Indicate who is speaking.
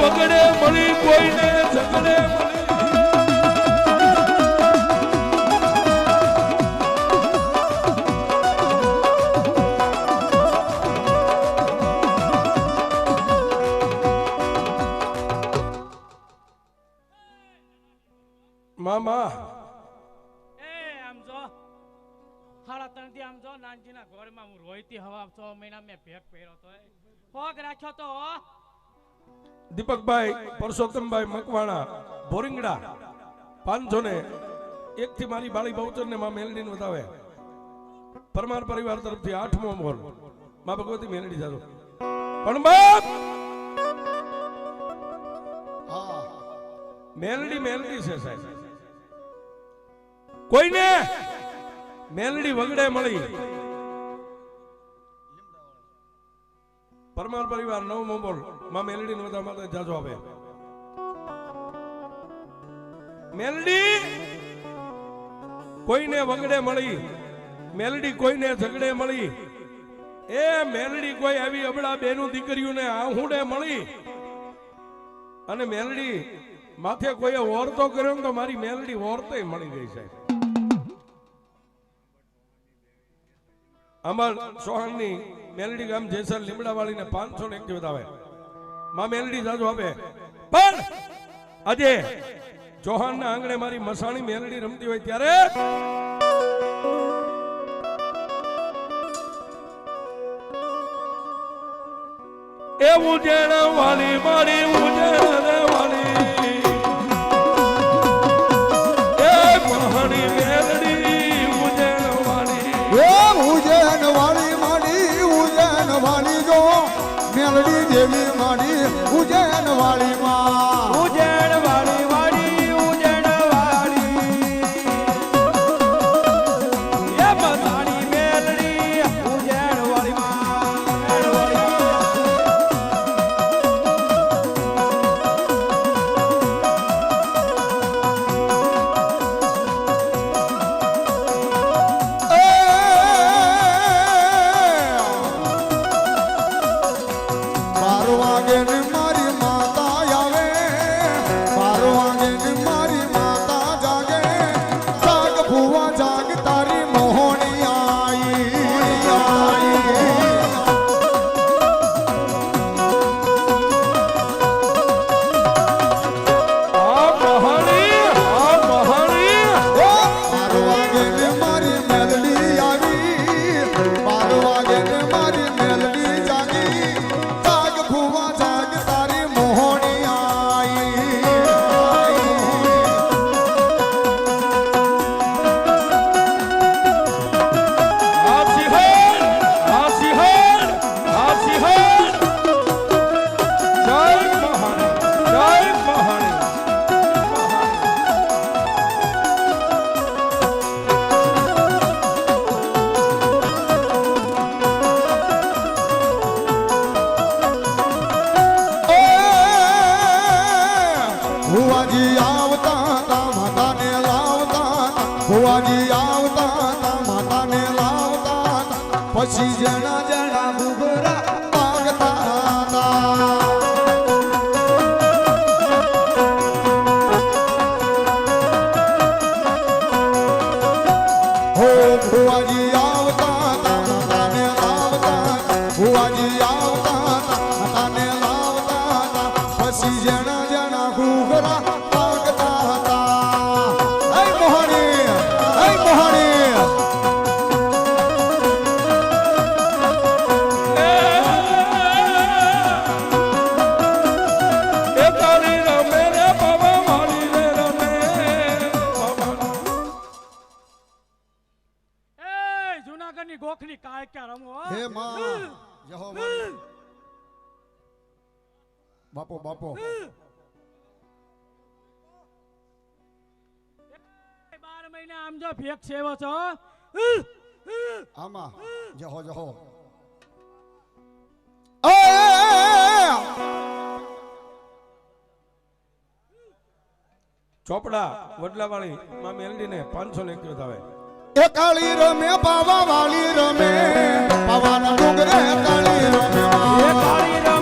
Speaker 1: વગડે મળી કોઈને ઝગડે મામા.
Speaker 2: એ, આમ જો. હાડા ત્રણથી આમ જો, નાનજીના ઘરમાં હું રોઈતી હવા છ, મહિના મેં ભેગ પહેર્યો તો હોગ રાખ્યો તો.
Speaker 1: દીપકભાઈ, પરસોત્તમભાઈ મકવાણા, ભોરિંગડા પાંચસો ને એક થી મારી બાળી બહુચર ને માં મેલડી બતાવે પરમાર પરિવાર તરફથી આઠમો મોલમાં ભગવતી મેલડી જાજો. પણ બાપ! મેલડી મેલડી છે સાહેબ. કોઈને મેલડી વગડે મળી. પરમાર પરિવાર, નવ મોબોલમાં મેલડી નું બધા માટે જાજો આવે. મેલડી કોઈને વગડે મળી, મેલડી કોઈને ઝગડે મળી. એ મેલડી કોઈ આવી અબડા બેનું દીકરીઓને આહુડે મળી. અને મેલડી માથે કોઈએ ઓરતો કર્યો ને તો મારી મેલડી ઓરતે મળી ગઈ છે અમર સોહાણની મેલડી ગામ જેસર લીમડા વાળીને પાંચસો ને એક દિવસ આવે. માં મેલડી જાજો આપે. પણ આજે ચૌહાણના આંગણે મારી મસાણી મેલડી રમતી હોય ત્યારે એ ઉજેણ વાલી મારી ઉજેણ મેલડી
Speaker 3: જેવી માડી ઉજ્જૈન વાળી માં
Speaker 2: ઉજેણ
Speaker 1: Dog.
Speaker 3: ભુવાજી આવતા તા માતાને લાવતા ભુવાજી આવતા તા માતાને લાવતા. પછી જણા
Speaker 2: ની કાળ ક્યાં રમો હે?
Speaker 3: માં જહો બાપો બાપો.
Speaker 2: બાર મહિના આમ જો ફેક સેવો છો
Speaker 3: આમાં. જહો જહો.
Speaker 1: ચોપડા વડલાવાળી માં મેલડીને પાંચસો ને એકવીસ
Speaker 3: એ કાળી રમે પાવા વાળી રમે. પાવાના ડુંગરે કાળી રમે. કાળી રમે.